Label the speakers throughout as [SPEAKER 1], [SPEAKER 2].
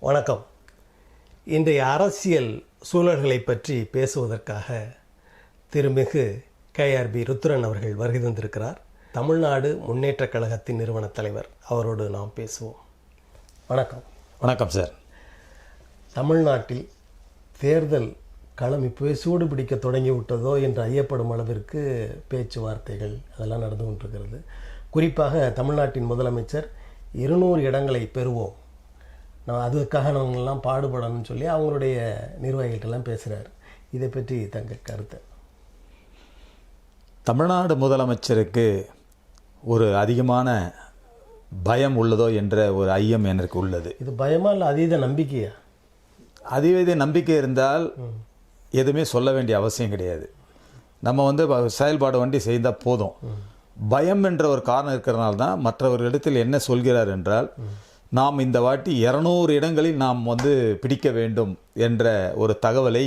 [SPEAKER 1] வணக்கம். இன்றைய அரசியல் சூழல்களை பற்றி பேசுவதற்காக திருமிகு கேஆர்பி ருத்ரன் அவர்கள் வருகை தந்திருக்கிறார். தமிழ்நாடு முன்னேற்றக் கழகத்தின் நிறுவன தலைவர். அவரோடு நாம் பேசுவோம். வணக்கம்.
[SPEAKER 2] வணக்கம் சார்.
[SPEAKER 1] தமிழ்நாட்டில் தேர்தல் களம் இப்போவே சூடு பிடிக்க தொடங்கி விட்டதோ என்று ஐயப்படும் அளவிற்கு பேச்சுவார்த்தைகள் அதெல்லாம் நடந்து கொண்டிருக்கிறது. குறிப்பாக தமிழ்நாட்டின் முதலமைச்சர் இருநூறு இடங்களை பெறுவோம். நான் அதுக்காக நாங்கள்லாம் பாடுபடணும்னு சொல்லி அவங்களுடைய நிர்வாகிகள்ட்டெல்லாம் பேசுகிறார் இதை பற்றி தங்க கருத்து.
[SPEAKER 2] தமிழ்நாடு முதலமைச்சருக்கு ஒரு அதிகமான பயம் உள்ளதோ என்ற ஒரு ஐயம் எனக்கு உள்ளது.
[SPEAKER 1] இது பயமா இல்லை அதீத நம்பிக்கையா?
[SPEAKER 2] அதீத நம்பிக்கை இருந்தால் எதுவுமே சொல்ல வேண்டிய அவசியம் கிடையாது. நம்ம வந்து செயல்பாடு வண்டி செய்தால் போதும். பயம் என்ற ஒரு காரணம் இருக்கிறனால தான் மற்றவர்களிடத்தில் என்ன சொல்கிறார் என்றால் நாம் இந்த வாட்டி இரநூறு இடங்களில் நாம் வந்து பிடிக்க வேண்டும் என்ற ஒரு தகவலை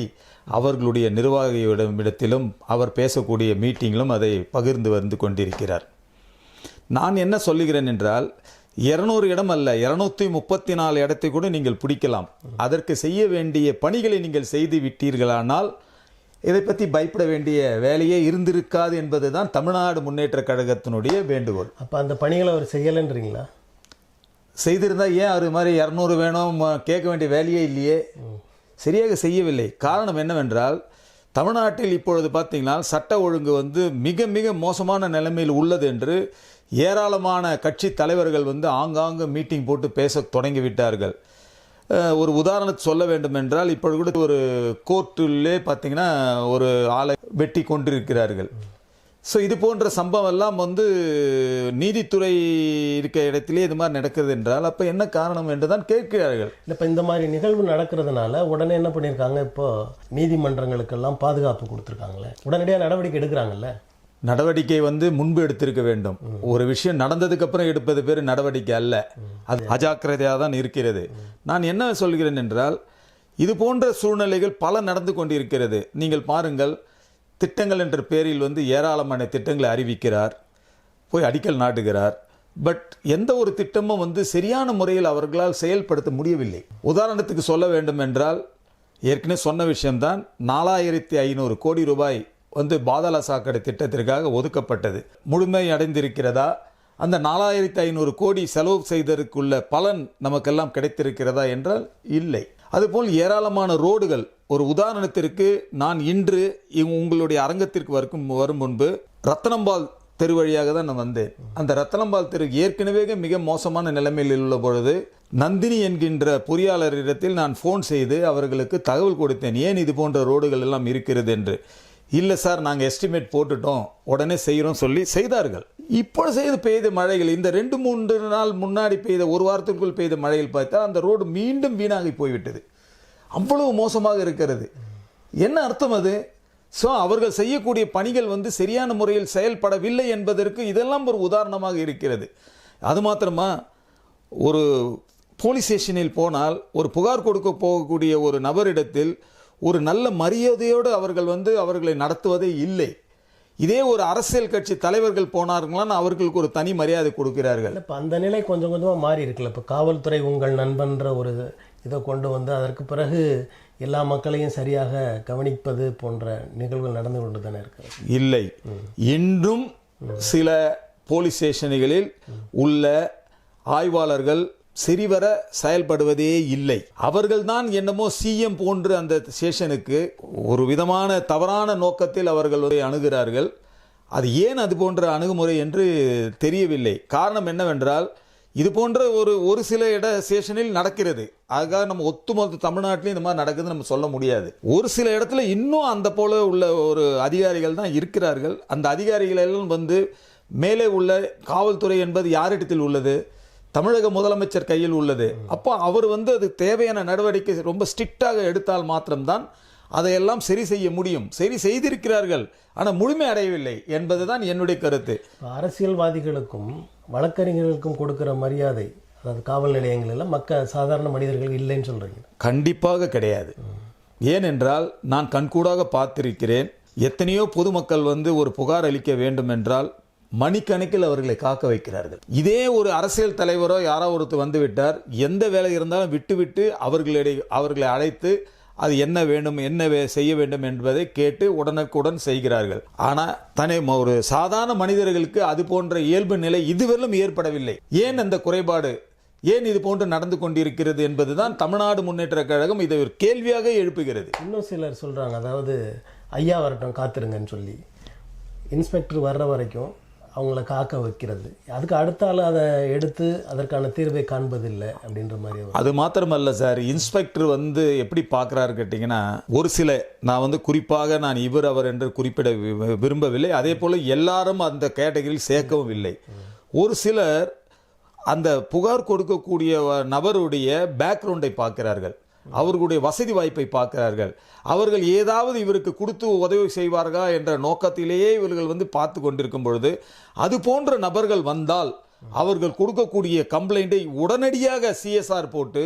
[SPEAKER 2] அவர்களுடைய நிர்வாகியிடமிடத்திலும் அவர் பேசக்கூடிய மீட்டிங்கிலும் அதை பகிர்ந்து வந்து கொண்டிருக்கிறார். நான் என்ன சொல்லுகிறேன் என்றால் இரநூறு இடம் அல்ல இரநூத்தி முப்பத்தி நாலு இடத்தை கூட நீங்கள் பிடிக்கலாம். அதற்கு செய்ய வேண்டிய பணிகளை நீங்கள் செய்து விட்டீர்களானால் இதை பற்றி பயப்பட வேண்டிய வேலையே இருந்திருக்காது என்பதுதான் தமிழ்நாடு முன்னேற்ற கழகத்தினுடைய வேண்டுகோள்.
[SPEAKER 1] அப்போ அந்த பணிகளை அவர் செய்யலைன்றீங்களா?
[SPEAKER 2] செய்திருந்தா ஏன் அவர் மாதிரி இரநூறு வேணும்? கேட்க வேண்டிய வேலையே இல்லையே. சரியாக செய்யவில்லை. காரணம் என்னவென்றால் தமிழ்நாட்டில் இப்பொழுது பார்த்தீங்கன்னா சட்ட ஒழுங்கு வந்து மிக மிக மோசமான நிலைமையில் உள்ளது என்று ஏராளமான கட்சி தலைவர்கள் வந்து ஆங்காங்கு மீட்டிங் போட்டு பேச தொடங்கி விட்டார்கள். ஒரு உதாரணத்தை சொல்ல வேண்டும் என்றால் இப்பொழுது கூட ஒரு கோர்ட்டிலே பார்த்தீங்கன்னா ஒரு ஆளை வெட்டி கொண்டிருக்கிறார்கள். ஸோ இது போன்ற சம்பவம் எல்லாம் வந்து நீதித்துறை இருக்க இடத்திலே இது மாதிரி நடக்கிறது என்றால் அப்போ என்ன காரணம் என்று தான் கேட்கிறார்கள்.
[SPEAKER 1] இல்லை இப்போ இந்த மாதிரி நிகழ்வு நடக்கிறதுனால உடனே என்ன பண்ணியிருக்காங்க இப்போ நீதிமன்றங்களுக்கெல்லாம் பாதுகாப்பு கொடுத்துருக்காங்களே. உடனடியாக நடவடிக்கை எடுக்கிறாங்கல்ல?
[SPEAKER 2] நடவடிக்கை வந்து முன்பு எடுத்திருக்க வேண்டும். ஒரு விஷயம் நடந்ததுக்கு அப்புறம் எடுப்பது பேர் நடவடிக்கை அல்ல. அது அஜாக்கிரதையாக தான் இருக்கிறது. நான் என்ன சொல்கிறேன் என்றால் இது போன்ற சூழ்நிலைகள் பல நடந்து கொண்டிருக்கிறது. நீங்கள் பாருங்கள் திட்டங்கள் என்ற பேரில் வந்து ஏராளமான திட்டங்களை அறிவிக்கிறார் போய் அடிக்கல் நாட்டுகிறார். பட் எந்த ஒரு திட்டமும் வந்து சரியான முறையில் அவர்களால் செயல்படுத்த முடியவில்லை. உதாரணத்துக்கு சொல்ல வேண்டும் என்றால் ஏற்கனவே சொன்ன விஷயம்தான் நாலாயிரத்தி ஐநூறு கோடி ரூபாய் வந்து பாதாள சாக்கடை திட்டத்திற்காக ஒதுக்கப்பட்டது. முழுமை அடைந்திருக்கிறதா? அந்த நாலாயிரத்தி ஐநூறு கோடி செலவு செய்ததற்குள்ள பலன் நமக்கெல்லாம் கிடைத்திருக்கிறதா என்றால் இல்லை. அதுபோல் ஏராளமான ரோடுகள். ஒரு உதாரணத்திற்கு நான் இன்று உங்களுடைய அரங்கத்திற்கு வரும் வரும் முன்பு ரத்தனம்பால் தெரு வழியாக தான் நான் வந்தேன். அந்த ரத்தனம்பால் தெரு ஏற்கனவே மிக மோசமான நிலைமையில் உள்ள பொழுது நந்தினி என்கின்ற பொறியாளரிடத்தில் நான் ஃபோன் செய்து அவர்களுக்கு தகவல் கொடுத்தேன். ஏன் இது போன்ற ரோடுகள் எல்லாம் இருக்கிறது என்று. இல்லை சார் நாங்கள் எஸ்டிமேட் போட்டுட்டோம். உடனே செய்கிறோம் சொல்லி செய்தார்கள். இப்போ செய்து பெய்த மழைகள் இந்த ரெண்டு மூன்று நாள் முன்னாடி பெய்த ஒரு வாரத்திற்குள் பெய்த மழையில் பார்த்தா அந்த ரோடு மீண்டும் வீணாகி போய்விட்டது. அவ்வளவு மோசமாக இருக்கிறது. என்ன அர்த்தம் அது? ஸோ அவர்கள் செய்யக்கூடிய பணிகள் வந்து சரியான முறையில் செயல்படவில்லை என்பதற்கு இதெல்லாம் ஒரு உதாரணமாக இருக்கிறது. அது மாத்திரமா ஒரு போலீஸ் ஸ்டேஷனில் போனால் ஒரு புகார் கொடுக்க போகக்கூடிய ஒரு நபரிடத்தில் ஒரு நல்ல மரியாதையோடு அவர்கள் வந்து அவர்களை நடத்துவதே இல்லை. இதே ஒரு அரசியல் கட்சி தலைவர்கள் போனார்களான்னு அவர்களுக்கு ஒரு தனி மரியாதை கொடுக்கிறார்கள்.
[SPEAKER 1] இப்போ அந்த நிலை கொஞ்சம் கொஞ்சமாக மாறி இருக்குல்ல. இப்போ காவல்துறை உங்கள் நண்பன்ற ஒரு இதை கொண்டு வந்து அதற்கு பிறகு எல்லா மக்களையும் சரியாக கவனிப்பது போன்ற நிகழ்வுகள் நடந்து கொண்டு தானே இருக்கிறது?
[SPEAKER 2] இல்லை. இன்றும் சில போலீஸ் ஸ்டேஷன்களில் உள்ள ஆய்வாளர்கள் சரிவர செயல்படுவதே இல்லை. அவர்கள்தான் என்னமோ சிஎம் போன்று அந்த சேஷனுக்கு ஒரு விதமான தவறான நோக்கத்தில் அவர்கள் அணுகிறார்கள். அது ஏன் அது போன்ற அணுகுமுறை என்று தெரியவில்லை. காரணம் என்னவென்றால் இது போன்ற ஒரு ஒரு சில இட சேஷனில் நடக்கிறது. அதுக்காக நம்ம ஒத்துமொத்த தமிழ்நாட்டிலையும் இந்த மாதிரி நடக்குதுன்னு நம்ம சொல்ல முடியாது. ஒரு சில இடத்துல இன்னும் அந்த போல உள்ள ஒரு அதிகாரிகள் தான் இருக்கிறார்கள். அந்த அதிகாரிகள் எல்லாம் வந்து மேலே உள்ள காவல்துறை என்பது யாரிடத்தில் உள்ளது? தமிழக முதலமைச்சர் கையில் உள்ளது. அப்போ அவர் வந்து அது தேவையான நடவடிக்கை ரொம்ப ஸ்ட்ரிக்டாக எடுத்தால் மாத்திரம்தான் அதையெல்லாம் சரி செய்ய முடியும். சரி செய்திருக்கிறார்கள். ஆனால் முழுமை அடையவில்லை என்பதுதான் என்னுடைய கருத்து.
[SPEAKER 1] அரசியல்வாதிகளுக்கும் வழக்கறிஞர்களுக்கும் கொடுக்கிற மரியாதை அதாவது காவல் நிலையங்களில் மக்க சாதாரண மனிதர்கள் இல்லைன்னு சொல்கிறீங்க
[SPEAKER 2] கண்டிப்பாக கிடையாது. ஏனென்றால் நான் கண்கூடாக பார்த்திருக்கிறேன். எத்தனையோ பொதுமக்கள் வந்து ஒரு புகார் அளிக்க வேண்டும் என்றால் மணிக்கணக்கில் அவர்களை காக்க வைக்கிறார்கள். இதே ஒரு அரசியல் தலைவரோ யாரோ ஒருத்தர் வந்துவிட்டார் எந்த வேலை இருந்தாலும் விட்டுவிட்டு அவர்களிடையே அவர்களை அழைத்து அது என்ன வேண்டும் என்ன வே- செய்ய வேண்டும் என்பதை கேட்டு உடனுக்குடன் செய்கிறார்கள். ஆனால் தனி ஒரு சாதாரண மனிதர்களுக்கு அது போன்ற இயல்பு நிலை இதுவரையிலும் ஏற்படவில்லை. ஏன் அந்த குறைபாடு? ஏன் இது போன்று நடந்து கொண்டிருக்கிறது என்பதுதான் தமிழ்நாடு முன்னேற்ற கழகம் இதை ஒரு கேள்வியாக எழுப்புகிறது.
[SPEAKER 1] இன்னும் சிலர் சொல்கிறாங்க அதாவது ஐயா வரட்டும் காத்திருங்கன்னு சொல்லி. இன்ஸ்பெக்டர் வர்ற வரைக்கும் அவங்கள காக்க வைக்கிறது. அதுக்கு அடுத்த ஆள் அதை எடுத்து அதற்கான தீர்வை காண்பதில்லை அப்படின்ற மாதிரி
[SPEAKER 2] அது மாத்திரமல்ல சார் இன்ஸ்பெக்டர் வந்து எப்படி பார்க்குறாரு கேட்டிங்கன்னா ஒரு சில நான் வந்து குறிப்பாக நான் இவர் அவர் என்று குறிப்பிட வி- விரும்பவில்லை. அதே போல் எல்லாரும் அந்த கேட்டகரியில் சேர்க்கவும் இல்லை. ஒரு சிலர் அந்த புகார் கொடுக்கக்கூடிய நபருடைய பேக்ரவுண்டை பார்க்கிறார்கள். அவர்களுடைய வசதி வாய்ப்பை பார்க்கிறார்கள். அவர்கள் ஏதாவது இவருக்கு கொடுத்து உதவி செய்வார்களா என்ற நோக்கத்திலேயே இவர்கள் வந்து பார்த்து கொண்டிருக்கும் பொழுது அது போன்ற நபர்கள் வந்தால் அவர்கள் கொடுக்கக்கூடிய கம்ப்ளைண்ட்டை உடனடியாக சிஎஸ்ஆர் போட்டு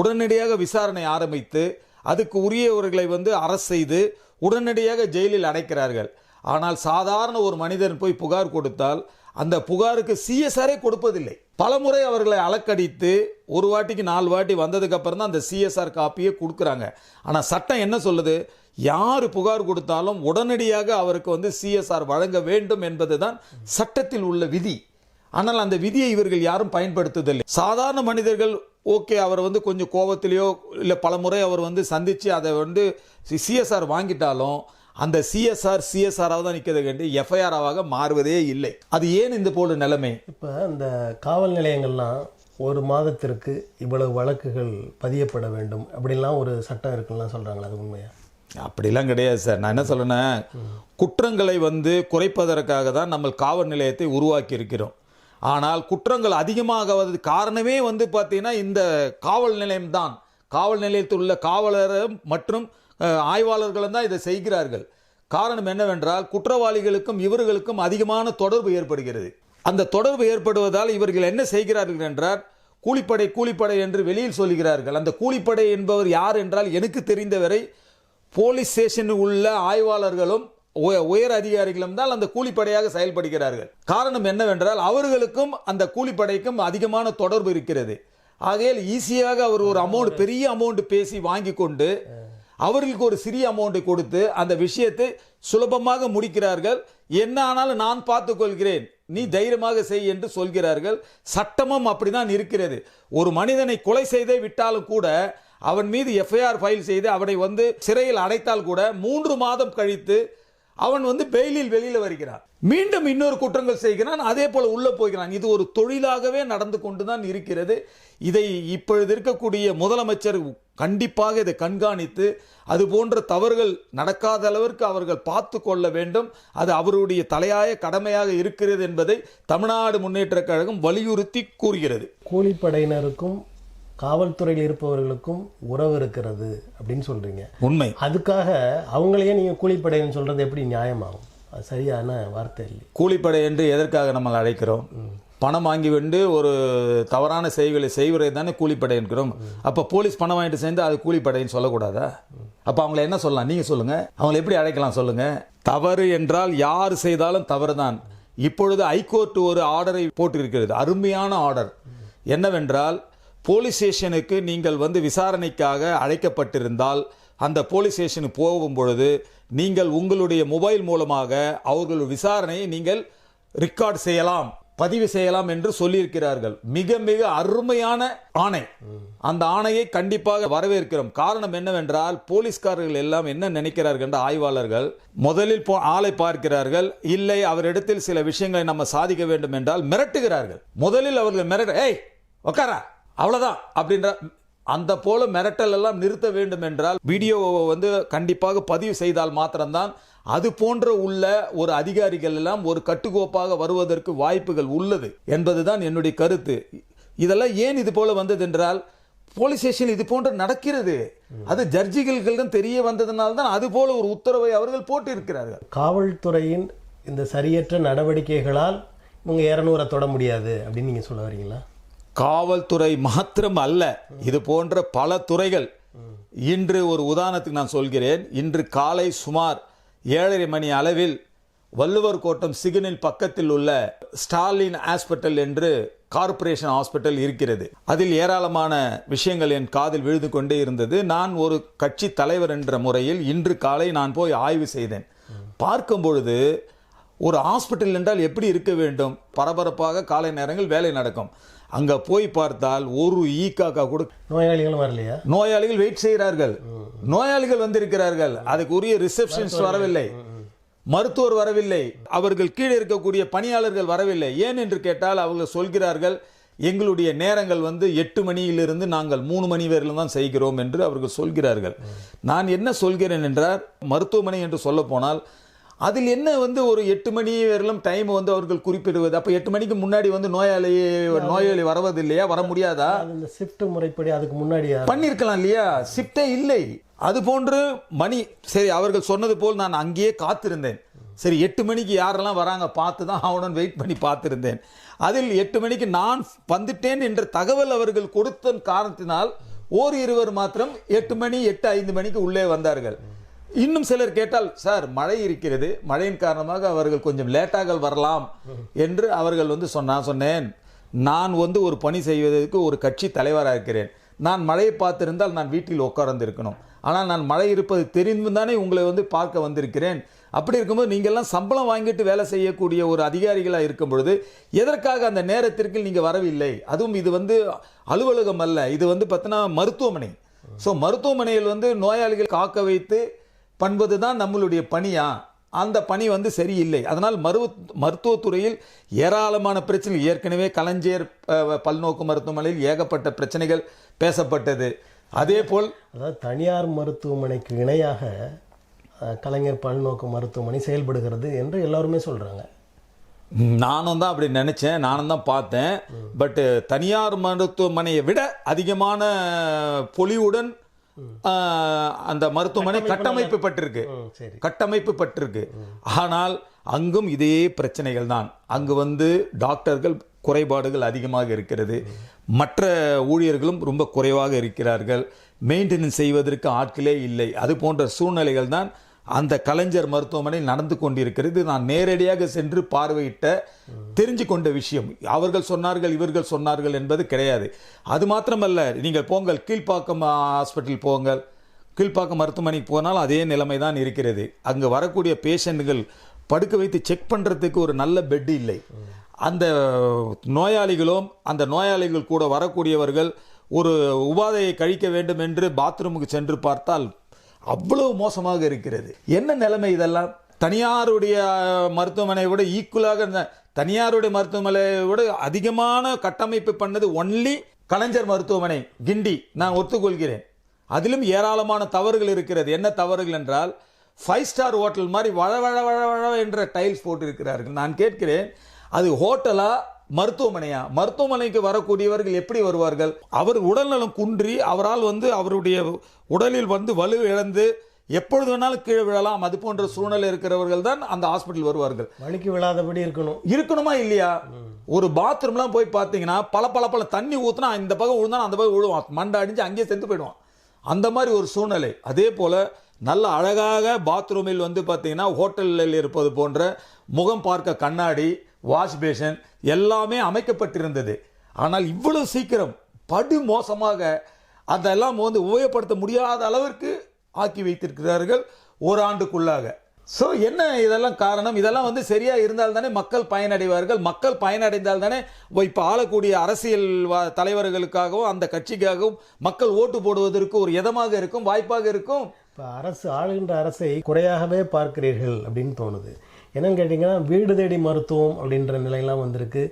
[SPEAKER 2] உடனடியாக விசாரணை ஆரம்பித்து அதுக்கு உரியவர்களை வந்து அரசு செய்து உடனடியாக ஜெயிலில் அடைக்கிறார்கள். ஆனால் சாதாரண ஒரு மனிதன் போய் புகார் கொடுத்தால் அந்த புகாருக்கு சிஎஸ்ஆரே கொடுப்பதில்லை. பலமுறை அவர்களை அலக்கடித்து ஒரு வாட்டிக்கு நாலு வாட்டி வந்ததுக்கப்புறம் தான் அந்த சிஎஸ்ஆர் காப்பியே கொடுக்குறாங்க. ஆனால் சட்டம் என்ன சொல்லுது? யார் புகார் கொடுத்தாலும் உடனடியாக அவருக்கு வந்து சிஎஸ்ஆர் வழங்க வேண்டும் என்பது தான் சட்டத்தில் உள்ள விதி. ஆனால் அந்த விதியை இவர்கள் யாரும் பயன்படுத்துவதில்லை. சாதாரண மனிதர்கள் ஓகே அவர் வந்து கொஞ்சம் கோபத்திலேயோ இல்லை பல முறை அவர் வந்து சந்தித்து அதை வந்து சிஎஸ்ஆர் வாங்கிட்டாலும் அந்த சிஎஸ்ஆர் சிஎஸ்ஆராக தான் நிற்கிறத கண்டு எஃப்ஐஆராக மாறுவதே இல்லை. அது ஏன் இந்த போல நிலைமை?
[SPEAKER 1] இப்போ இந்த காவல் நிலையங்கள்லாம் ஒரு மாதத்திற்கு இவ்வளவு வழக்குகள் பதியப்பட வேண்டும் அப்படிலாம் ஒரு சட்டம் இருக்குலாம் சொல்கிறாங்களா அது உண்மையா?
[SPEAKER 2] அப்படிலாம் கிடையாது சார். நான் என்ன சொல்றேன்னா குற்றங்களை வந்து குறைப்பதற்காக தான் நம்ம காவல் நிலையத்தை உருவாக்கி இருக்கிறோம். ஆனால் குற்றங்கள் அதிகமாகுவது காரணமே வந்து பார்த்தீங்கன்னா இந்த காவல் நிலையம்தான் காவல் நிலையத்தில் உள்ள காவலர் மற்றும் ஆய்வாளர்களும் தான் இதை செய்கிறார்கள். காரணம் என்னவென்றால் குற்றவாளிகளுக்கும் இவர்களுக்கும் அதிகமான தொடர்பு ஏற்படுகிறது. அந்த தொடர்பு ஏற்படுவதால் இவர்கள் என்ன செய்கிறார்கள் என்றால் கூலிப்படை கூலிப்படை என்று வெளியில் சொல்கிறார்கள். அந்த கூலிப்படை என்பவர் யார் என்றால் எனக்கு தெரிந்தவரை போலீஸ் ஸ்டேஷனில் உள்ள ஆய்வாளர்களும் உயர் அதிகாரிகளும் தான் அந்த கூலிப்படையாக செயல்படுகிறார்கள். காரணம் என்னவென்றால் அவர்களுக்கும் அந்த கூலிப்படைக்கும் அதிகமான தொடர்பு இருக்கிறது. ஆகையால் ஈஸியாக அவர் ஒரு அமௌண்ட் பெரிய அமௌண்ட் பேசி வாங்கி கொண்டு அவர்களுக்கு ஒரு சிறிய அமௌண்ட்டை கொடுத்து அந்த விஷயத்தை சுலபமாக முடிக்கிறார்கள். என்ன ஆனாலும் நான் பார்த்துக்கொள்கிறேன். நீ தைரியமாக செய் என்று சொல்கிறார்கள். சட்டமும் அப்படிதான் இருக்கிறது. ஒரு மனிதனை கொலை செய்தே விட்டாலும் கூட அவன் மீது எஃப்ஐஆர் ஃபைல் செய்து அவனை வந்து சிறையில் அடைத்தால் கூட மூன்று மாதம் கழித்து அவன் வந்து பெயிலில் வெளியில் வருகிறான். மீண்டும் இன்னொரு குற்றங்கள் செய்கிறான். அதே போல உள்ள போகிறான். இது ஒரு தொழிலாகவே நடந்து கொண்டு தான் இருக்கிறது. இதை இப்பொழுது இருக்கக்கூடிய முதலமைச்சர் கண்டிப்பாக இதை கண்காணித்து அது போன்ற தவறுகள் நடக்காத அளவிற்கு அவர்கள் பார்த்து கொள்ள வேண்டும். அது அவருடைய தலையாய கடமையாக இருக்கிறது என்பதை தமிழ்நாடு முன்னேற்றக் கழகம் வலியுறுத்தி கூறுகிறது.
[SPEAKER 1] கூலிப்படையினருக்கும் காவல்துறையில் இருப்பவர்களுக்கும் உறவு இருக்கிறது அப்படின்னு சொல்றீங்க.
[SPEAKER 2] உண்மை.
[SPEAKER 1] அதுக்காக அவங்களையே நீங்க கூலிப்படைன்னு சொல்றது எப்படி நியாயமாகும்? அது சரியான வார்த்தை இல்லை
[SPEAKER 2] கூலிப்படை என்று எதற்காக நம்ம அழைக்கிறோம்? பணம் வாங்கி கொண்டு ஒரு தவறான செய்களை செய்வதை தானே கூலிப்படை என்கிறோம். அப்போ போலீஸ் பணம் வாங்கிட்டு சேர்ந்து அது கூலிப்படைன்னு சொல்லக்கூடாதா? அப்போ அவங்கள என்ன சொல்லலாம்? நீங்கள் சொல்லுங்கள் அவங்கள எப்படி அழைக்கலாம் சொல்லுங்கள் தவறு என்றால் யார் செய்தாலும் தவறு தான் இப்பொழுது ஹைகோர்ட் ஒரு ஆர்டரை போட்டிருக்கிறது. அருமையான ஆர்டர். என்னவென்றால் போலீஸ் ஸ்டேஷனுக்கு நீங்கள் வந்து விசாரணைக்காக அழைக்கப்பட்டிருந்தால் அந்த போலீஸ் ஸ்டேஷனுக்கு போகும் பொழுது நீங்கள் உங்களுடைய மொபைல் மூலமாக அவர்கள் விசாரணையை நீங்கள் ரெக்கார்ட் செய்யலாம். பதிவு செய்யலாம் என்று சொல்லியிருக்கிறார்கள். மிக மிக அருமையான ஆணை. அந்த ஆணையை கண்டிப்பாக வரவேற்கிறோம். காரணம் என்னவென்றால் போலீஸ்காரர்கள் எல்லாம் என்ன நினைக்கிறார்கள் என்ற ஆய்வாளர்கள் முதலில் போ ஆளை பார்க்கிறார்கள். இல்லை அவரிடத்தில் சில விஷயங்களை நம்ம சாதிக்க வேண்டும் என்றால் மிரட்டுகிறார்கள். முதலில் அவர்கள் மிரட்ட ஏய் உக்காரா? அவ்வளோதான் அப்படின்ற அந்த போல மிரட்டல் எல்லாம் நிறுத்த வேண்டும் என்றால் வீடியோவை வந்து கண்டிப்பாக பதிவு செய்தால் மாத்திரம்தான். அது போன்ற உள்ள ஒரு அதிகாரிகள் எல்லாம் ஒரு கட்டுக்கோப்பாக வருவதற்கு வாய்ப்புகள் உள்ளது என்பதுதான் என்னுடைய கருத்து. இதெல்லாம் ஏன் இது போல வந்தது என்றால் போலீஸ் ஸ்டேஷன் இது போன்று நடக்கிறது. அது ஜட்ஜிகளுக்கு தெரிய வந்ததுனால தான் அது போல ஒரு உத்தரவை அவர்கள் போட்டிருக்கிறார்கள்.
[SPEAKER 1] காவல்துறையின் இந்த சரியற்ற நடவடிக்கைகளால் இவங்க இரநூறை தொட முடியாது அப்படின்னு நீங்கள் சொல்ல வரீங்களா?
[SPEAKER 2] காவல்துறை மாத்திரம் அல்ல இது போன்ற பல துறைகள். இன்று ஒரு உதாரணத்துக்கு நான் சொல்கிறேன். இன்று காலை சுமார் ஏழரை மணி அளவில் வள்ளுவர் கோட்டம் சிகனில் பக்கத்தில் உள்ள ஸ்டாலின் ஹாஸ்பிட்டல் என்று கார்ப்பரேஷன் ஹாஸ்பிட்டல் இருக்கிறது. அதில் ஏராளமான விஷயங்கள் என் காதில் விழுந்து கொண்டே இருந்தது. நான் ஒரு கட்சி தலைவர் என்ற முறையில் இன்று காலை நான் போய் ஆய்வு செய்தேன். பார்க்கும் பொழுது ஒரு ஹாஸ்பிட்டல் என்றால் எப்படி இருக்க வேண்டும்? பரபரப்பாக காலை நேரங்கள் வேலை நடக்கும். அங்க போய் பார்த்தால் ஒரு ஈ காக்கா கூட
[SPEAKER 1] நோயாளிகளும் வரலையா?
[SPEAKER 2] நோயாளிகள் வெயிட் செய்கிறார்கள். நோயாளிகள் வந்திருக்கிறார்கள். அதுக்கு உரிய ரிசப்ஷனிஸ்ட் வரவில்லை. மருத்துவர் வரவில்லை. அவர்கள் கீழே இருக்கக்கூடிய பணியாளர்கள் வரவில்லை. ஏன் என்று கேட்டால் அவர்கள் சொல்கிறார்கள் எங்களுடைய நேரங்கள் வந்து எட்டு மணியிலிருந்து நாங்கள் மூணு மணி வரையிலும் தான் செய்கிறோம் என்று அவர்கள் சொல்கிறார்கள். நான் என்ன சொல்கிறேன் என்றால் மருத்துவமனை என்று சொல்ல போனால் அதில் என்ன வந்து ஒரு எட்டு மணி வரையிலும் டைம் வந்து அவர்கள் குறிப்பிடுவது? அப்போ எட்டு மணிக்கு முன்னாடி வந்து நோயாளி நோயாளி வரவது இல்லையா? வர முடியாதா?
[SPEAKER 1] இந்த ஷிஃப்ட் முறைப்படி அதுக்கு முன்னாடி
[SPEAKER 2] பண்ணிருக்கலாம் இல்லையா? ஷிஃப்டே இல்லை. அது போன்று மணி சரி அவர்கள் சொன்னது போல் நான் அங்கேயே காத்திருந்தேன். சரி எட்டு மணிக்கு யாரெல்லாம் வராங்க பார்த்து தான் ஆகணும்னு வெயிட் பண்ணி பார்த்திருந்தேன். அதில் எட்டு மணிக்கு நான் வந்துட்டேன் என்ற தகவல் அவர்கள் கொடுத்த காரணத்தினால் ஓர் இருவர் மாத்திரம் எட்டு மணி எட்டு ஐந்து மணிக்கு உள்ளே வந்தார்கள். இன்னும் சிலர் கேட்டால் சார் மழை இருக்கிறது. மழையின் காரணமாக அவர்கள் கொஞ்சம் லேட்டாக வரலாம் என்று அவர்கள் வந்து சொன்னான் சொன்னேன். நான் வந்து ஒரு பணி செய்வதற்கு ஒரு கட்சி தலைவராக இருக்கிறேன். நான் மழையை பார்த்திருந்தால் நான் வீட்டில் உட்கார்ந்திருக்கணும். ஆனால் நான் மழை இருப்பது தெரிந்து தானே உங்களை வந்து பார்க்க வந்திருக்கிறேன். அப்படி இருக்கும்போது நீங்கள்லாம் சம்பளம் வாங்கிட்டு வேலை செய்யக்கூடிய ஒரு அதிகாரிகளாக இருக்கும் பொழுது எதற்காக அந்த நேரத்திற்கு நீங்கள் வரவில்லை? அதுவும் இது வந்து அலுவலகம் அல்ல. இது வந்து பார்த்தீங்கன்னா மருத்துவமனை. ஸோ மருத்துவமனையில் வந்து நோயாளிகள் காக்க வைத்து பண்பது தான் நம்மளுடைய பணியா? அந்த பணி வந்து சரியில்லை. அதனால் மருவ மருத்துவத்துறையில் ஏராளமான பிரச்சனை ஏற்கனவே கலைஞர் பல்நோக்கு மருத்துவமனையில் ஏகப்பட்ட பிரச்சனைகள் பேசப்பட்டது. அதே போல்
[SPEAKER 1] அதாவது தனியார் மருத்துவமனைக்கு இணையாக கலைஞர் பல்நோக்கு மருத்துவமனை செயல்படுகிறது என்று எல்லாருமே சொல்றாங்க.
[SPEAKER 2] நானும் தான் அப்படி நினைச்சேன். நானும் தான் பார்த்தேன். பட் தனியார் மருத்துவமனையை விட அதிகமான பொலிவுடன் அந்த மருத்துவமனை கட்டமைப்பு பட்டிருக்கு கட்டமைப்பு பட்டிருக்கு ஆனால் அங்கும் இதே பிரச்சனைகள் தான். அங்கு வந்து டாக்டர்கள் குறைபாடுகள் அதிகமாக இருக்கிறது. மற்ற ஊழியர்களும் ரொம்ப குறைவாக இருக்கிறார்கள். மெயின்டெனன்ஸ் செய்வதற்கு ஆட்களே இல்லை. அது போன்ற சூழ்நிலைகள் தான் அந்த கலைஞர் மருத்துவமனை நடந்து கொண்டிருக்கிறது. நான் நேரடியாக சென்று பார்வையிட்ட தெரிஞ்சு கொண்ட விஷயம். அவர்கள் சொன்னார்கள் இவர்கள் சொன்னார்கள் என்பது கிடையாது. அது மாத்திரமல்ல நீங்கள் போங்கள் கீழ்ப்பாக்கம் ஹாஸ்பிட்டல் போங்கள். கீழ்ப்பாக்கம் மருத்துவமனைக்கு போனால் அதே நிலைமை தான் இருக்கிறது. அங்கே வரக்கூடிய பேஷண்ட்டுகள் படுக்க வைத்து செக் பண்ணுறதுக்கு ஒரு நல்ல பெட் இல்லை. அந்த நோயாளிகளும் அந்த நோயாளிகள் கூட வரக்கூடியவர்கள் ஒரு உபாதையை கழிக்க வேண்டும் என்று பாத்ரூமுக்கு சென்று பார்த்தால் அவ்வளவு மோசமாக இருக்கிறது. என்ன நிலைமை இதெல்லாம்? தனியாருடைய மருத்துவமனையை விட ஈக்குவலாக தனியாருடைய மருத்துவமனையை விட அதிகமான கட்டமைப்பு பண்ணது ஒன்லி கலைஞர் மருத்துவமனை கிண்டி. நான் ஒத்துக்கொள்கிறேன். அதிலும் ஏராளமான தவறுகள் இருக்கிறது. என்ன தவறுகள் என்றால் ஃபைவ் ஸ்டார் ஹோட்டல் மாதிரி வழ வழ வழ வழ என்ற டைல்ஸ் போட்டிருக்கிறார்கள். நான் கேட்கிறேன் அது ஹோட்டலா மருத்துவமனையா? மருத்துவமனைக்கு வரக்கூடியவர்கள் எப்படி வருவார்கள்? அவர் உடல்நலம் குன்றி அவரால் வந்து அவருடைய உடலில் வந்து வலு இழந்து எப்பொழுது வேணாலும் கீழே விழலாம் அது போன்ற சூழ்நிலை இருக்கிறவர்கள் தான் அந்த ஹாஸ்பிட்டல் வருவார்கள்.
[SPEAKER 1] வலிக்கு விழாதபடி இருக்கணும்.
[SPEAKER 2] இருக்கணுமா இல்லையா? ஒரு பாத்ரூம்லாம் போய் பார்த்தீங்கன்னா பல பல பல தண்ணி ஊத்துனா இந்த பக்கம் விழுந்தா அந்த பக்கம் விழுவான். மண்டை அடிஞ்சு அங்கேயே செத்து போயிடுவான். அந்த மாதிரி ஒரு சூழ்நிலை. அதே போல நல்ல அழகாக பாத்ரூமில் வந்து பார்த்தீங்கன்னா ஹோட்டலில் இருப்பது போன்ற முகம் பார்க்க கண்ணாடி வாஷ் பேஷன் எல்லாமே அமைக்கப்பட்டிருந்தது. ஆனால் இவ்வளவு சீக்கிரம் படு மோசமாக அதெல்லாம் வந்து உபயோகப்படுத்த முடியாத அளவிற்கு ஆக்கி வைத்திருக்கிறார்கள் ஒரு ஆண்டுக்குள்ளாக ஸோ என்ன இதெல்லாம் காரணம்? இதெல்லாம் வந்து சரியாக இருந்தால் தானே மக்கள் பயனடைவார்கள். மக்கள் பயனடைந்தால் தானே இப்போ ஆளக்கூடிய அரசியல் வா- தலைவர்களுக்காகவும் அந்த கட்சிக்காகவும் மக்கள் ஓட்டு போடுவதற்கு ஒரு இதமாக இருக்கும் வாய்ப்பாக இருக்கும்.
[SPEAKER 1] இப்போ அரசு ஆளுகின்ற அரசை குறையாகவே பார்க்கிறீர்கள் அப்படின்னு தோணுது. என்னன்னு கேட்டிங்கன்னா வீடு தேடி மருத்துவம் அப்படின்ற நிலையெல்லாம் வந்திருக்கு.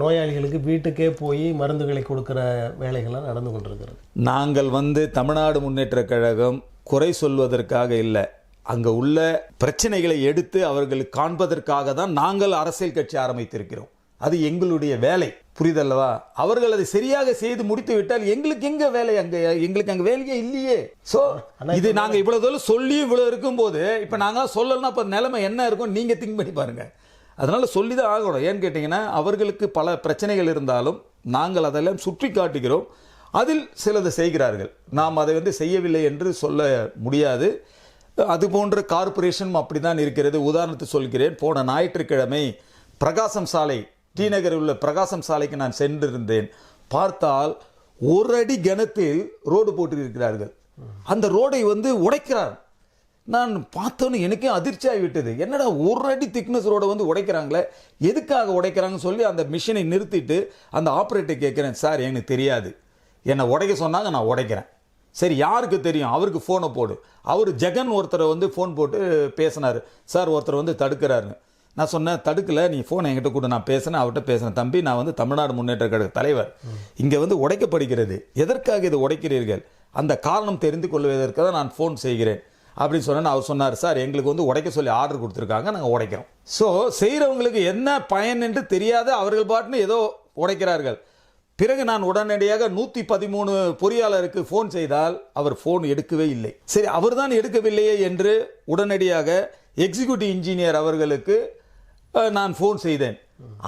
[SPEAKER 1] நோயாளிகளுக்கு வீட்டுக்கே போய் மருந்துகளை கொடுக்குற வேலைகள்லாம் நடந்து கொண்டிருக்கிறது.
[SPEAKER 2] நாங்கள் வந்து தமிழ்நாடு முன்னேற்ற கழகம் குறை சொல்வதற்காக இல்லை. அங்கே உள்ள பிரச்சனைகளை எடுத்து அவர்களுக்கு காண்பதற்காக தான் நாங்கள் அரசியல் கட்சி ஆரம்பித்திருக்கிறோம். அது எங்களுடைய வேலை. புரியுதல்லவா அவர்கள் அதை சரியாக செய்து முடித்து விட்டால் எங்களுக்கு எங்க வேலை அங்க எங்களுக்கு அங்க வேலையே இல்லையே. சோ இது நாங்க இவ்வளவு தூரம் சொல்லி இவ்வளவு இருக்கும்போது இப்ப நாங்க சொல்லலன்னா அப்ப நிலைமை என்ன இருக்கும்? நீங்க திங்க் பண்ணி பாருங்க. அதனால சொல்லி தான் ஆகணும். ஏன்னு கேட்டிங்கன்னா அவர்களுக்கு பல பிரச்சனைகள் இருந்தாலும் நாங்கள் அதெல்லாம் சுற்றி காட்டுகிறோம். அதில் சிலது செய்கிறார்கள். நாம் அதை வந்து செய்யவில்லை என்று சொல்ல முடியாது. அது போன்ற கார்ப்பரேஷனும் அப்படிதான் இருக்கிறது. உதாரணத்துக்கு சொல்கிறேன். போன ஞாயிற்றுக்கிழமை பிரகாசம் சாலை டி நகரில் உள்ள பிரகாசம் சாலைக்கு நான் சென்றிருந்தேன். பார்த்தால் ஒரு அடி கணத்தில் ரோடு போட்டிருக்கிறார்கள். அந்த ரோடை வந்து உடைக்கிறார். நான் பார்த்தோன்னு எனக்கே அதிர்ச்சி ஆகிவிட்டது. என்னடா ஒரு அடி திக்னஸ் ரோடை வந்து உடைக்கிறாங்களே? எதுக்காக உடைக்கிறாங்கன்னு சொல்லி அந்த மிஷினை நிறுத்திட்டு அந்த ஆப்ரேட்டர் கேட்குறேன் சார் எனக்கு தெரியாது. என்னை உடைக்க சொன்னாங்க நான் உடைக்கிறேன். சரி யாருக்கு தெரியும்? அவருக்கு ஃபோனை போடு. அவர் ஜெகன் ஒருத்தரை வந்து ஃபோன் போட்டு பேசினார். சார் ஒருத்தர் வந்து தடுக்கிறாருன்னு. நான் சொன்னேன் தடுக்கல நீ ஃபோனை என்கிட்ட கூட நான் பேசினேன் அவர்கிட்ட பேசினேன் தம்பி நான் வந்து தமிழ்நாடு முன்னேற்ற கழக தலைவர். இங்கே வந்து உடைக்கப்படுகிறது. எதற்காக இது உடைக்கிறீர்கள்? அந்த காரணம் தெரிந்து கொள்வதற்கு தான் நான் ஃபோன் செய்கிறேன். அப்படின்னு சொன்னேன். அவர் சொன்னார் சார் எங்களுக்கு வந்து உடைக்க சொல்லி ஆர்டர் கொடுத்துருக்காங்க நாங்கள் உடைக்கிறோம். ஸோ செய்கிறவங்களுக்கு என்ன பயன் என்று தெரியாத அவர்கள் பாட்டுன்னு ஏதோ உடைக்கிறார்கள். பிறகு நான் உடனடியாக நூற்றி பதிமூணு பொறியாளருக்கு ஃபோன் செய்தால் அவர் ஃபோன் எடுக்கவே இல்லை. சரி அவர் தான் எடுக்கவில்லையே என்று உடனடியாக எக்ஸிக்யூட்டிவ் இன்ஜினியர் அவர்களுக்கு நான் ஃபோன் செய்தேன்.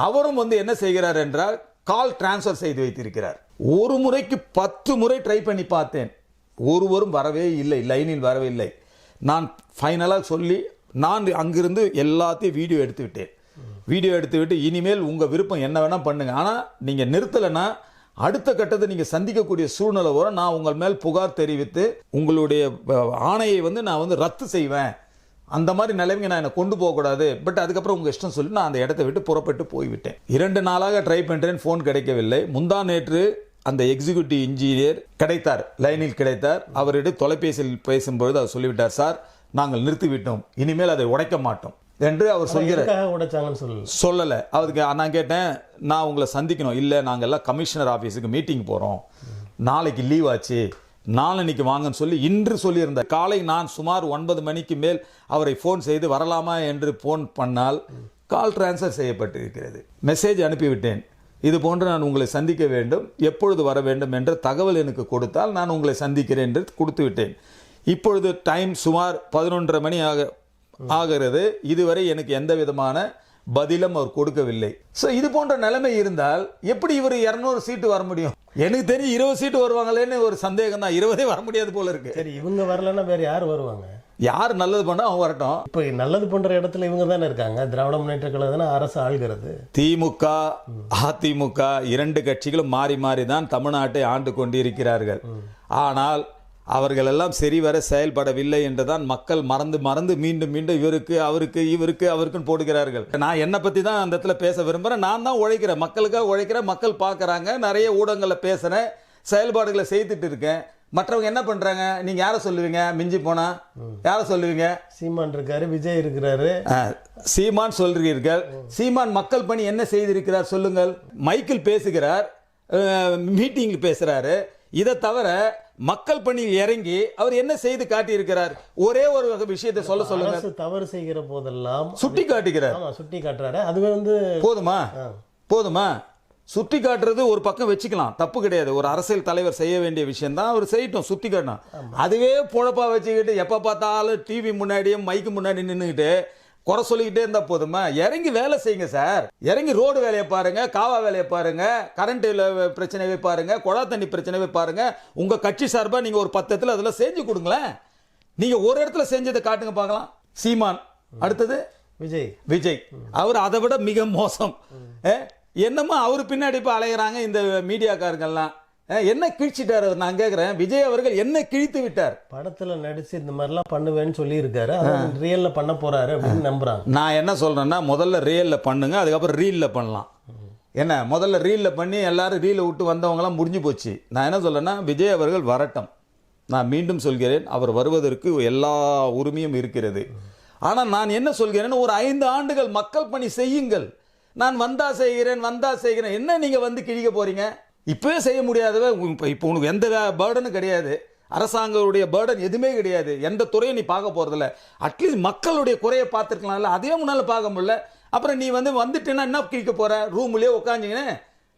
[SPEAKER 2] அவரும் வந்து என்ன செய்கிறார் என்றால் கால் டிரான்ஸ்ஃபர் செய்து வைத்திருக்கிறார். ஒரு முறைக்கு பத்து முறை ட்ரை பண்ணி பார்த்தேன். ஒருவரும் வரவே இல்லை லைனில் வரவே இல்லை. நான் ஃபைனலாக சொல்லி நான் அங்கிருந்து எல்லாத்தையும் வீடியோ எடுத்து விட்டேன். வீடியோ எடுத்து விட்டு இனிமேல் உங்கள் விருப்பம் என்ன வேணால் பண்ணுங்கள் ஆனால் நீங்கள் நிறுத்தலைன்னா அடுத்த கட்டத்தை நீங்கள் சந்திக்கக்கூடிய சூழ்நிலை வரும். நான் உங்கள் மேல் புகார் தெரிவித்து உங்களுடைய ஆணையை வந்து நான் வந்து ரத்து செய்வேன். அந்த மாதிரி நிலைமைக்கு நான் என்னை கொண்டு போகக்கூடாது. பட் அதுக்கப்புறம் உங்கள் இஷ்டம் சொல்லி நான் அந்த இடத்த விட்டு புறப்பட்டு போய்விட்டேன். இரண்டு நாளாக ட்ரை பண்ணுறேன் ஃபோன் கிடைக்கவில்லை. முந்தா நேற்று அந்த எக்ஸிக்யூட்டிவ் இன்ஜினியர் கிடைத்தார் லைனில் கிடைத்தார். அவரிடம் தொலைபேசியில் பேசும்பொழுது அவர் சொல்லிவிட்டார் சார் நாங்கள் நிறுத்திவிட்டோம். இனிமேல் அதை உடைக்க மாட்டோம். என்று அவர் சொல்கிறார்.
[SPEAKER 1] சொல்லல.
[SPEAKER 2] சொல்லலை. அதுக்கு நான் கேட்டேன் நான் உங்களை சந்திக்கணும். இல்லை நாங்கள் எல்லாம் கமிஷனர் ஆஃபீஸுக்கு மீட்டிங் போகிறோம் நாளைக்கு லீவ் ஆச்சு. நாளன்னைக்கு வாங்கன்னு சொல்லி இன்று சொல்லியிருந்த காலை நான் சுமார் ஒன்பது மணிக்கு மேல் அவரை ஃபோன் செய்து வரலாமா என்று ஃபோன் பண்ணால் கால் டிரான்ஸ்ஃபர் செய்யப்பட்டிருக்கிறது. மெசேஜ் அனுப்பிவிட்டேன். இது போன்று நான் உங்களை சந்திக்க வேண்டும் எப்பொழுது வர வேண்டும் என்ற தகவல் எனக்கு கொடுத்தால் நான் உங்களை சந்திக்கிறேன் என்று கொடுத்து விட்டேன் இப்பொழுது டைம் சுமார் பதினொன்றரை மணி ஆக ஆகிறது. இதுவரை எனக்கு எந்த விதமான பதிலும் அவர் கொடுக்கவில்லை. ஸோ இது போன்ற நிலைமை இருந்தால் எப்படி இவர் இரநூறு சீட்டு வர முடியும்? எனக்கு தெரியும் இருபது சீட்டு வருவாங்களேன்னு ஒரு சந்தேகம் தான் இருபதே வர முடியாது போல இருக்கு.
[SPEAKER 1] சரி இவங்க வரலன்னா வேற யார் வருவாங்க?
[SPEAKER 2] யார் நல்லது பண்ணா அவங்க வரட்டும்.
[SPEAKER 1] இப்போ நல்லது பண்ற இடத்துல இவங்க தானே இருக்காங்க? திராவிட முன்னேற்ற கழகம் அரசு ஆள்கிறது.
[SPEAKER 2] திமுக அதிமுக இரண்டு கட்சிகளும் மாறி மாறி தான் தமிழ்நாட்டை ஆண்டு கொண்டிருக்கிறார்கள். ஆனால் அவர்கள் எல்லாம் சரிவர செயல்படவில்லை என்றுதான் மக்கள் மறந்து மறந்து மீண்டும் மீண்டும் இவருக்கு அவருக்கு இவருக்கு அவருக்குன்னு போடுகிறார்கள். நான் என்னை பத்தி தான் அந்த இடத்துல பேச விரும்புறேன். நான் தான் உழைக்கிறேன். மக்களுக்காக உழைக்கிறேன். மக்கள் பார்க்கறாங்க. நிறைய ஊடகங்களில் பேசுறேன். செயல்பாடுகளை செய்துட்டு இருக்கேன். மற்றவங்க என்ன பண்றாங்க? நீங்க யாரை சொல்லுவீங்க? மிஞ்சி போனா? யாரை சொல்லுவீங்க?
[SPEAKER 1] சீமான் இருக்காரு விஜய் இருக்கிறாரு.
[SPEAKER 2] சீமான் சொல்கிறீர்கள் சீமான் மக்கள் பணி என்ன செய்திருக்கிறார் சொல்லுங்கள். மைக்கில் பேசுகிறார். மீட்டிங்கில் பேசுறாரு. இதை தவிர மக்கள் பணியில் இறங்கி அவர் என்ன செய்து காட்டியிருக்கிறார்? ஒரே ஒரு விஷயத்தை சொல்ல சொல்லுங்க.
[SPEAKER 1] அரசு தவறு செய்கிற போதெல்லாம்
[SPEAKER 2] சுட்டி காட்டுகிறார்.
[SPEAKER 1] சுட்டி காட்டுறாரு. அதுவே வந்து
[SPEAKER 2] போதுமா? போதுமா? சுட்டி காட்டுறது ஒரு பக்கம் வச்சுக்கலாம். தப்பு கிடையாது. ஒரு அரசியல் தலைவர் செய்ய வேண்டிய விஷயம் தான் அவர் செய்யட்டும் சுட்டி காட்டணும். அதுவே பொழப்பா வச்சுக்கிட்டு எப்ப பார்த்தாலும் டிவி முன்னாடியும் மைக்கு முன்னாடி நின்றுக்கிட்டு குறை சொல்லிக்கிட்டே இருந்தா போதுமா? இறங்கி வேலை செய்யுங்க சார். இறங்கி ரோடு வேலையை பாருங்க காவா வேலையை பாருங்க கரண்ட் பிரச்சனையை பாருங்க குழா தண்ணி பிரச்சனையை பாருங்க. உங்க கட்சி சார்பா நீங்க ஒரு பத்து இடத்துல அதெல்லாம் செஞ்சு கொடுங்களேன். நீங்க ஒரு இடத்துல செஞ்சதை காட்டுங்க பார்க்கலாம். சீமான். அடுத்தது?
[SPEAKER 1] விஜய்.
[SPEAKER 2] விஜய். அவர் அதை விட மிக மோசம். என்னமோ அவர் பின்னாடி இப்போ அலையிறாங்க இந்த மீடியாக்காரங்கெல்லாம் ஏ, என்ன கிழிச்சிட்டார்? அவர் நான் கேட்குறேன் விஜய் அவர்கள் என்ன கிழித்து விட்டார்?
[SPEAKER 1] படத்துல நடிச்சு இந்த மாதிரிலாம் பண்ணுவேன்னு சொல்லி இருக்காரு அதான் ரியல்ல பண்ண போறாரு அப்படின்னு நம்புறாங்க.
[SPEAKER 2] நான் என்ன சொல்றேன்னா முதல்ல ரியலில் பண்ணுங்க அதுக்கப்புறம் ரீலில் பண்ணலாம். என்ன முதல்ல ரீலில் பண்ணி எல்லாரும் ரீலை விட்டு வந்தவங்கலாம் முடிஞ்சு போச்சு. நான் என்ன சொல்றேன்னா விஜய் அவர்கள் வரட்டும். நான் மீண்டும் சொல்கிறேன் அவர் வருவதற்கு எல்லா உரிமையும் இருக்கிறது. ஆனால் நான் என்ன சொல்கிறேன் ஒரு ஐந்து ஆண்டுகள் மக்கள் பணி செய்யுங்கள். நான் வந்தா செய்கிறேன் வந்தா செய்கிறேன். என்ன நீங்க வந்து கிழிக்க போறீங்க? இப்போவே செய்ய முடியாதவ இப்போ இப்போ உனக்கு எந்த பேர்டனும் கிடையாது. அரசாங்கத்துடைய பேர்டன் எதுவுமே கிடையாது. எந்த துறையும் நீ பார்க்க போகிறதில்ல அட்லீஸ்ட் மக்களுடைய குறையை பார்த்துருக்கலாம்ல. அதே முன்னால் பார்க்க முடியல. அப்புறம் நீ வந்து வந்துட்டேன்னா என்ன கிழிக்க போகிற ரூம்லேயே உட்காந்துங்கன்னு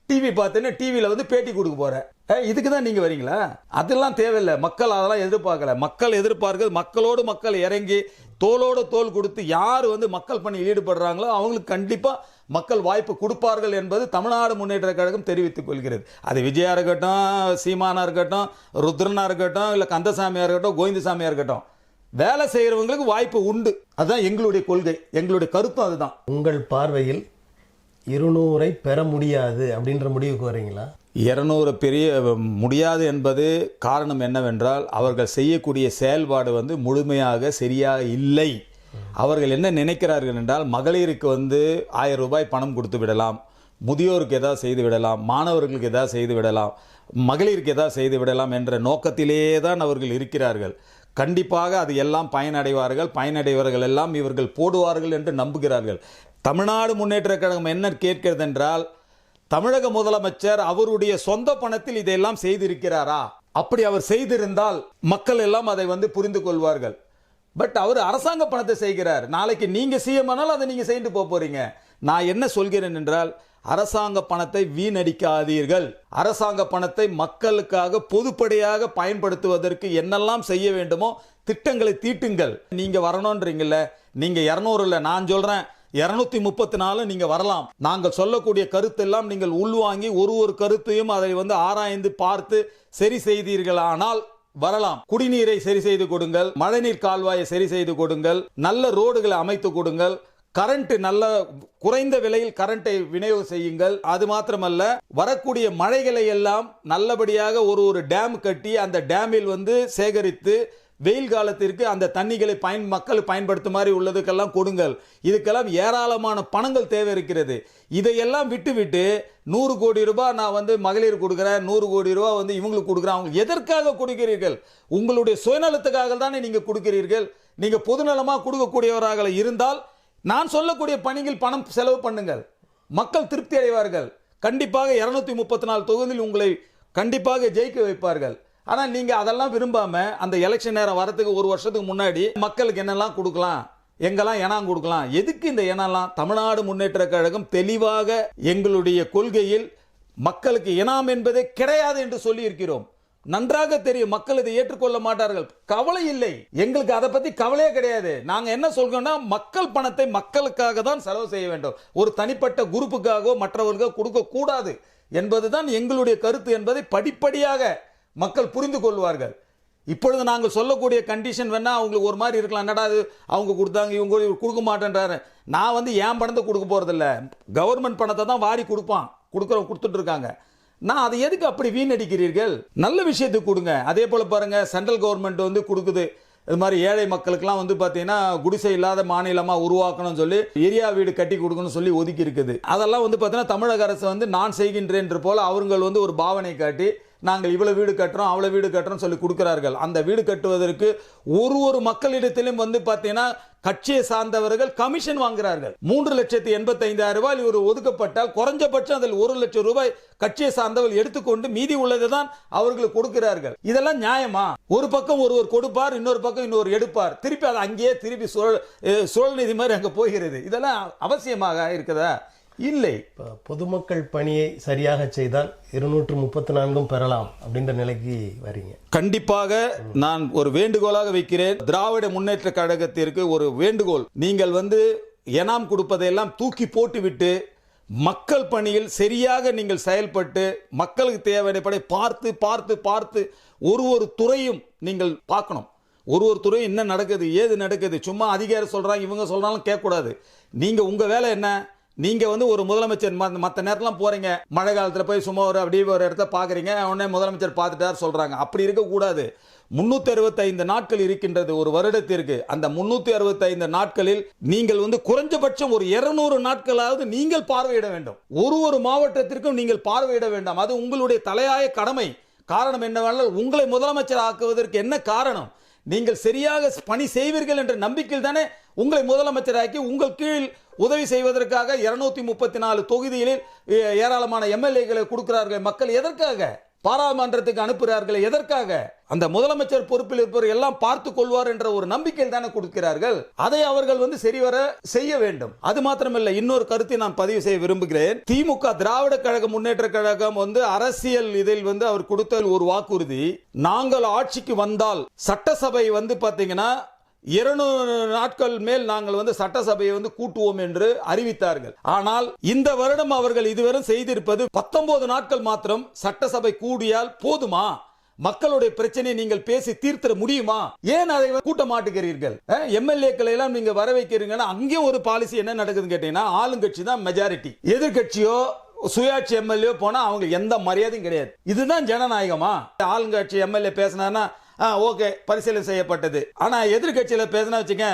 [SPEAKER 2] டிவி பார்த்துன்னு டிவியில் வந்து பேட்டி கொடுக்க போகிற ஏ, இதுக்கு தான் நீங்கள் வரீங்களா? அதெல்லாம் தேவையில்லை. மக்கள் அதெல்லாம் எதிர்பார்க்கல. மக்கள் எதிர்பார்க்கிறது மக்களோடு மக்கள் இறங்கி தோளோட தோல் கொடுத்து யார் வந்து மக்கள் பணியில் ஈடுபடுறாங்களோ அவங்களுக்கு கண்டிப்பாக மக்கள் வாய்ப்பு கொடுப்பார்கள் என்பது தமிழ்நாடு முன்னேற்ற கழகம் தெரிவித்துக் கொள்கிறது. அது விஜயா இருக்கட்டும் சீமானா இருக்கட்டும் ருத்ரனா இருக்கட்டும் இல்லை கந்தசாமியா இருக்கட்டும் கோவிந்தசாமியா இருக்கட்டும். வேலை செய்கிறவங்களுக்கு வாய்ப்பு உண்டு. அதுதான் எங்களுடைய கொள்கை. எங்களுடைய கருத்தும் அதுதான்.
[SPEAKER 1] உங்கள் பார்வையில் இருநூறை பெற முடியாது அப்படின்ற முடிவுக்கு வரீங்களா
[SPEAKER 2] இருநூறு பெரிய முடியாது என்பது காரணம் என்னவென்றால் அவர்கள் செய்யக்கூடிய செயல்பாடு வந்து முழுமையாக சரியாக இல்லை. அவர்கள் என்ன நினைக்கிறார்கள் என்றால் மகளிருக்கு வந்து ஆயிரம் ரூபாய் பணம் கொடுத்து விடலாம் முதியோருக்கு ஏதாவது செய்து விடலாம் மாணவர்களுக்கு ஏதாவது செய்து விடலாம் மகளிருக்கு ஏதாவது செய்து விடலாம் என்ற நோக்கத்திலே தான் அவர்கள் இருக்கிறார்கள். கண்டிப்பாக அது எல்லாம் பயனடைவார்கள் பயனடைவர்கள் எல்லாம் இவர்கள் போடுவார்கள் என்று நம்புகிறார்கள். தமிழ்நாடு முன்னேற்றக் கழகம் என்ன கேட்கிறது என்றால் தமிழக முதலமைச்சர் அவருடைய சொந்த பணத்தில் இதையெல்லாம் செய்திருக்கிறாரா? அப்படி அவர் செய்திருந்தால் மக்கள் எல்லாம் அதை வந்து புரிந்து கொள்வார்கள். பட் அவர் அரசாங்க பணத்தை செய்கிறார். நாளைக்கு நீங்க சிஎம் அதை நீங்க செய்து போக போறீங்க. நான் என்ன சொல்கிறேன் என்றால் அரசாங்க பணத்தை வீணடிக்காதீர்கள். அரசாங்க பணத்தை மக்களுக்காக பொதுப்படையாக பயன்படுத்துவதற்கு என்னெல்லாம் செய்ய வேண்டுமோ திட்டங்களை தீட்டுங்கள். நீங்க வரணும்ன்றீங்கல்ல நீங்க இரநூறுல நான் சொல்றேன் இருநூத்தி முப்பத்தி நாலு நீங்க வரலாம். நாங்கள் சொல்லக்கூடிய கருத்தெல்லாம் நீங்கள் உள்வாங்கி ஒரு ஒரு கருத்தையும் அதை வந்து ஆராய்ந்து பார்த்து சரி செய்தீர்களானால் வரலாம். குடிநீரை சரி செய்து கொடுங்கள். மழைநீர் கால்வாயை சரி செய்து கொடுங்கள். நல்ல ரோடுகளை அமைத்து கொடுங்கள். கரண்ட் நல்ல குறைந்த விலையில் கரண்ட்டை விநியோகம் செய்யுங்கள். அது மாத்திரமல்ல வரக்கூடிய மழைகளை எல்லாம் நல்லபடியாக ஒரு ஒரு டேம் கட்டி அந்த டேமில் வந்து சேகரித்து வெயில் காலத்திற்கு அந்த தண்ணிகளை பயன் மக்கள் பயன்படுத்தும் மாதிரி உள்ளதுக்கெல்லாம் கொடுங்கள். இதுக்கெல்லாம் ஏராளமான பணங்கள் தேவை இருக்கிறது இதையெல்லாம் விட்டு விட்டு நூறு கோடி ரூபாய் நான் வந்து மகளிர் கொடுக்குறேன் நூறு கோடி ரூபாய் வந்து இவங்களுக்கு கொடுக்குறேன் அவங்க எதற்காக கொடுக்கிறீர்கள்? உங்களுடைய சுயநலத்துக்காக தானே நீங்கள் கொடுக்கிறீர்கள். நீங்கள் பொதுநலமாக கொடுக்கக்கூடியவராக இருந்தால் நான் சொல்லக்கூடிய பணிகள் பணம் செலவு பண்ணுங்கள். மக்கள் திருப்தி அடைவார்கள். கண்டிப்பாக இரநூத்தி முப்பத்தி நாலு தொகுதியில் உங்களை கண்டிப்பாக ஜெயிக்க வைப்பார்கள். ஆனால் நீங்கள் அதெல்லாம் விரும்பாம அந்த எலெக்ஷன் நேரம் வரத்துக்கு ஒரு வருஷத்துக்கு முன்னாடி மக்களுக்கு என்னெல்லாம் கொடுக்கலாம் எங்கெல்லாம் இனம் கொடுக்கலாம் எதுக்கு இந்த இனம்லாம் தமிழ்நாடு முன்னேற்ற கழகம் தெளிவாக எங்களுடைய கொள்கையில் மக்களுக்கு இனாம் என்பதே கிடையாது என்று சொல்லி இருக்கிறோம் நன்றாக தெரியும் மக்கள் இதை ஏற்றுக்கொள்ள மாட்டார்கள். கவலை இல்லை. எங்களுக்கு அதை பத்தி கவலையே கிடையாது. நாங்க என்ன சொல்றோம்னா மக்கள் பணத்தை மக்களுக்காக தான் செலவு செய்ய வேண்டும். ஒரு தனிப்பட்ட குரூப்புக்காகவோ மற்றவர்களுக்கோ கொடுக்க கூடாது என்பதுதான் எங்களுடைய கருத்து என்பதை படிப்படியாக மக்கள் புரிந்து கொள்வார்கள். இப்பொழுது நாங்கள் சொல்லக்கூடிய கண்டிஷன் வேணால் அவங்களுக்கு ஒரு மாதிரி இருக்கலாம். என்னடா அது அவங்க கொடுத்தாங்க இவங்க கொடுக்க மாட்டேன்றாரு. நான் வந்து ஏன் பணத்தை கொடுக்க போகிறதில்ல கவர்மெண்ட் பணத்தை தான் வாரி கொடுப்பான். கொடுக்குற கொடுத்துட்டு இருக்காங்க. நான் அதை எதுக்கு அப்படி வீணடிக்கிறீர்கள்? நல்ல விஷயத்துக்கு கொடுங்க. அதே போல் பாருங்கள் சென்ட்ரல் கவர்மெண்ட் வந்து கொடுக்குது. இது மாதிரி ஏழை மக்களுக்கெல்லாம் வந்து பார்த்தீங்கன்னா குடிசை இல்லாத மாநிலமாக உருவாக்கணும்னு சொல்லி ஏரியா வீடு கட்டி கொடுக்கணும்னு சொல்லி ஒதுக்கி இருக்குது. அதெல்லாம் வந்து பார்த்தீங்கன்னா தமிழக அரசு வந்து நான் செய்கின்றேன் போல் அவர்கள் வந்து ஒரு பாவனை காட்டி நாங்கள் இவ்வளோ வீடு கட்டுறோம் அவ்வளோ வீடு கட்டுறோம் சொல்லி கொடுக்குறார்கள். அந்த வீடு கட்டுவதற்கு ஒரு ஒரு மக்களிடத்திலும் வந்து பார்த்தீங்கன்னா கட்சியை சார்ந்தவர்கள் கமிஷன் வாங்குகிறார்கள். மூன்று லட்சத்தி எண்பத்தைந்தாயிரம் ரூபாய் இவர் ஒதுக்கப்பட்டால் குறைஞ்சபட்சம் அதில் ஒரு லட்சம் ரூபாய் கட்சியை சார்ந்தவர்கள் எடுத்துக்கொண்டு மீதி உள்ளதை தான் அவர்களுக்கு கொடுக்கிறார்கள். இதெல்லாம் நியாயமா? ஒரு பக்கம் ஒருவர் கொடுப்பார் இன்னொரு பக்கம் இன்னொரு எடுப்பார். திருப்பி அது அங்கேயே திருப்பி சுழல் சுழல் நிதி மாதிரி அங்கே போகிறது. இதெல்லாம் அவசியமாக இருக்குதா? இல்லை.
[SPEAKER 1] இப்போ பொதுமக்கள் பணியை சரியாக செய்தால் இருநூற்று முப்பத்தி நான்கும் பெறலாம் அப்படின்ற நிலைக்கு வரீங்க.
[SPEAKER 2] கண்டிப்பாக நான் ஒரு வேண்டுகோளாக வைக்கிறேன். திராவிட முன்னேற்ற கழகத்திற்கு ஒரு வேண்டுகோள். நீங்கள் வந்து எனாம் கொடுப்பதையெல்லாம் தூக்கி போட்டுவிட்டு மக்கள் பணியில் சரியாக நீங்கள் செயல்பட்டு மக்களுக்கு தேவையான பார்த்து பார்த்து பார்த்து ஒரு ஒரு துறையும் நீங்கள் பார்க்கணும். ஒரு ஒரு துறையும் என்ன நடக்குது ஏது நடக்குது சும்மா அதிகாரி சொல்றாங்க இவங்க சொல்றாலும் கேட்கக்கூடாது. நீங்க உங்க வேலை என்ன? நீங்க வந்து ஒரு முதலமைச்சர் ம- மத்த நேரத்துலாம் போறீங்க. மழை காலத்துல போய் சும்மா ஒரு அப்படியே ஒரு இடத்த பாக்குறீங்க. உடனே முதலமைச்சர் பார்த்துட்டார் சொல்றாங்க. அப்படி இருக்கக்கூடாது. முன்னூத்தி அறுபத்தைந்து நாட்கள் இருக்கின்றது ஒரு வருடத்திற்கு. அந்த முன்னூத்தி அறுபத்தைந்து நாட்களில் நீங்கள் வந்து குறைஞ்சபட்சம் ஒரு இருநூறு நாட்களாவது நீங்கள் பார்வையிட வேண்டும். ஒரு ஒரு மாவட்டத்திற்கும் நீங்கள் பார்வையிட வேண்டாம். அது உங்களுடைய தலையாய கடமை. காரணம் என்னவென்றால் உங்களை முதலமைச்சர் ஆக்குவதற்கு என்ன காரணம்? நீங்கள் சரியாக பணி செய்வீர்கள் என்ற நம்பிக்கையில் தானே உங்களை முதலமைச்சராக்கி உங்கள் கீழ் உதவி செய்வதற்காக இருநூத்தி முப்பத்தி நாலு தொகுதிகளில் ஏராளமான எம்எல்ஏக்களை கொடுக்கிறார்கள் மக்கள். எதற்காக? பாராளுமன்றத்துக்கு அனுப்புகிறார்கள் எதற்காக? அந்த முதலமைச்சர் பொறுப்பில் இருப்பவர் எல்லாம் பார்த்து கொள்வார் என்ற ஒரு நம்பிக்கையில் தானே கொடுக்கிறார்கள். அதை அவர்கள் வந்து சரிவர செய்ய வேண்டும். அது மாத்திரமல்ல இன்னொரு கருத்தை நான் பதிவு செய்ய விரும்புகிறேன். திமுக திராவிட கழக முன்னேற்ற கழகம் வந்து அரசியல் இதில் வந்து அவர் கொடுத்த ஒரு வாக்குறுதி நாங்கள் ஆட்சிக்கு வந்தால் சட்டசபை வந்து பாத்தீங்கன்னா இருநூறு நாட்கள் மேல் நாங்கள் வந்து சட்டசபையை வந்து கூட்டுவோம் என்று அறிவித்தார்கள். ஆனால் இந்த வருடம் அவர்கள் இதுவரை செய்திருப்பது பத்தொன்பது நாட்கள் மாத்திரம் சட்டசபை கூடியால் போதுமா? மக்களுடைய பிரச்சனையை நீங்கள் பேசி தீர்த்திட முடியுமா? ஏன் அதை கூட்ட மாட்டுகிறீர்கள்? எம்எல்ஏக்களை எல்லாம் நீங்க வர வைக்கிறீங்கன்னா அங்கேயும் ஒரு பாலிசி என்ன நடக்குதுன்னு கேட்டீங்கன்னா ஆளுங்கட்சி தான் மெஜாரிட்டி எதிர்கட்சியோ சுயாட்சி எம்எல்ஏ போனா அவங்க எந்த மரியாதையும் கிடையாது. இதுதான் ஜனநாயகமா? ஆளுங்கட்சி எம்எல்ஏ ஆ ஓகே பரிசீலனை செய்யப்பட்டது. ஆனால் எதிர்கட்சியில் பேசினா வச்சுக்க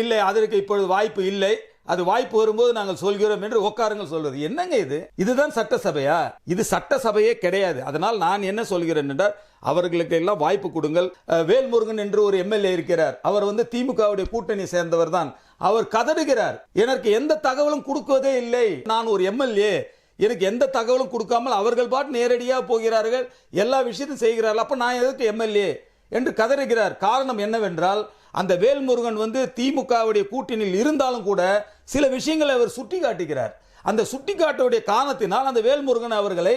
[SPEAKER 2] இல்லை அதற்கு இப்பொழுது வாய்ப்பு இல்லை. அது வாய்ப்பு வரும்போது நாங்கள் சொல்கிறோம் என்று உட்காருங்கள் சொல்வது. என்னங்க இது? இதுதான் சட்டசபையா? இது சட்டசபையே கிடையாது. அதனால் நான் என்ன சொல்கிறேன் என்றால் அவர்களுக்கு எல்லாம் வாய்ப்பு கொடுங்கள். வேல்முருகன் என்று ஒரு எம்எல்ஏ இருக்கிறார். அவர் வந்து திமுகவுடைய கூட்டணி சேர்ந்தவர் தான். அவர் கதறுகிறார். எனக்கு எந்த தகவலும் கொடுக்குவதே இல்லை. நான் ஒரு எம்எல்ஏ. எனக்கு எந்த தகவலும் கொடுக்காமல் அவர்கள் பாட்டு நேரடியாக போகிறார்கள். எல்லா விஷயத்தையும் செய்கிறார்கள். அப்போ நான் எதற்கு எம்எல்ஏ? என்று கதறுகிறார். காரணம் என்னவென்றால் அந்த வேல்முருகன் வந்து திமுகவுடைய கூட்டணியில் இருந்தாலும் கூட சில விஷயங்களை அவர் சுட்டி காட்டுகிறார் அந்த சுட்டி காட்டுடைய காரணத்தினால் அந்த வேல்முருகன் அவர்களை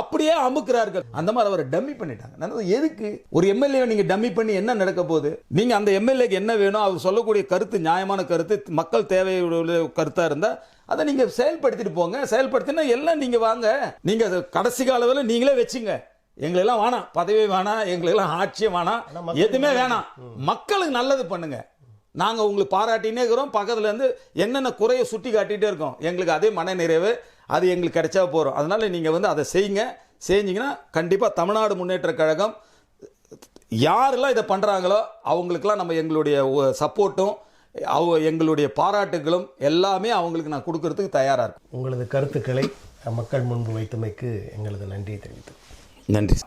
[SPEAKER 2] அப்படியே அமுக்கிறார்கள். அந்த மாதிரி அவரை டம்மி பண்ணிட்டாங்க. எதுக்கு? ஒரு எம்எல்ஏ நீங்க டம்மி பண்ணி என்ன நடக்க போகுது? நீங்க அந்த எம்எல்ஏக்கு என்ன வேணும்? அவர் சொல்லக்கூடிய கருத்து நியாயமான கருத்து மக்கள் தேவையுடைய கருத்தா இருந்தா அதை நீங்க செயல்படுத்திட்டு போங்க. செயல்படுத்தினா எல்லாம் நீங்க வாங்க. நீங்க அதை கடைசி காலவில் நீங்களே வச்சுங்க. எங்களெல்லாம் வேணாம் பதவி வேணாம் எங்களெல்லாம் ஆட்சியே வேணாம் எதுவுமே வேணாம். மக்களுக்கு நல்லது பண்ணுங்க. நாங்க உங்களுக்கு பாராட்டினே இருக்கிறோம். பக்கத்துல இருந்து என்னென்ன குறைய சுட்டி காட்டிட்டே இருக்கோம். எங்களுக்கு அதே மன நிறைவு அது எங்களுக்கு கிடைச்சா போறோம். அதனால நீங்க வந்து அதை செய்யுங்க. செஞ்சீங்கன்னா கண்டிப்பா தமிழ்நாடு முன்னேற்ற கழகம் யாரெல்லாம் இதை பண்றாங்களோ அவங்களுக்கெல்லாம் நம்ம எங்களுடைய சப்போர்ட்டும் அவ எங்களுடைய பாராட்டுகளும் எல்லாமே அவங்களுக்கு நான் கொடுக்கறதுக்கு தயாரா இருக்கேன்
[SPEAKER 1] உங்களது கருத்துக்களை மக்கள் முன்பு வைத்தமைக்கு எங்களது நன்றியை தெரிவித்துக்
[SPEAKER 2] நன்றி